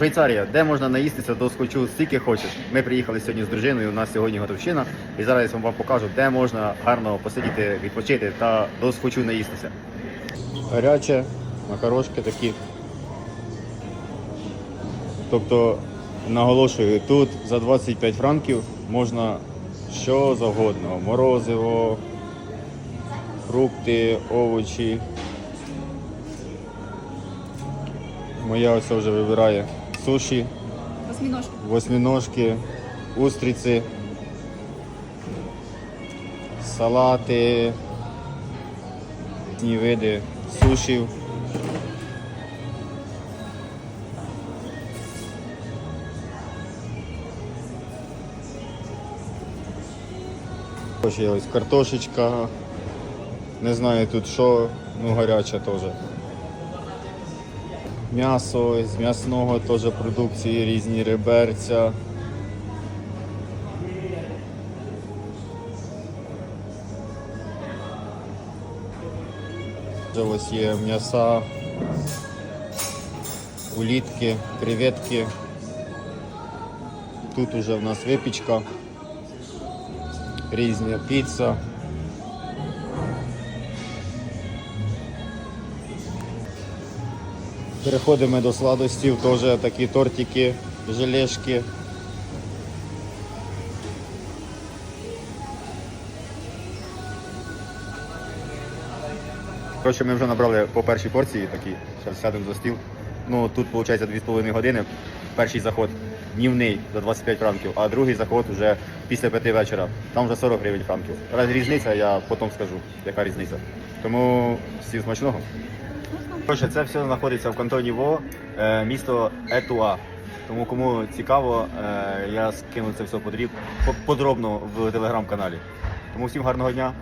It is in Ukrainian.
Швейцарія, де можна наїстися до скочу стільки хочеш. Ми приїхали сьогодні з дружиною. У нас сьогодні готовщина, і зараз я вам покажу, де можна гарно посидіти, відпочити та до скочу наїстися. Гаряче, макарошки такі. Тобто, наголошую, тут за 25 франків можна що завгодно: морозиво, фрукти, овочі. Моя ось вже вибирає суші, Восьминожки. восьминожки, устриці, салати, різні види сушів. Ось картошечка. Не знаю тут що, ну гаряча теж. М'ясо, з м'ясного теж продукції, різні реберця. Ось є м'яса, улітки, креветки. Тут уже в нас випічка, різна піца. Переходимо до сладостів, теж такі тортики, желешки. Коротше, ми вже набрали по першій порції такі, зараз сядемо за стіл. Ну тут виходить 2,5 години. Перший заход днівний за 25 франків, а другий заход вже після 5 вечора. Там вже 40 гривень франків. Раз різниця, я потім скажу, яка різниця. Тому всім смачного. Це все знаходиться в кантоні Во, е, місто Етуа. Тому кому цікаво, е, я скину це все подробно в телеграм-каналі. Тому всім гарного дня,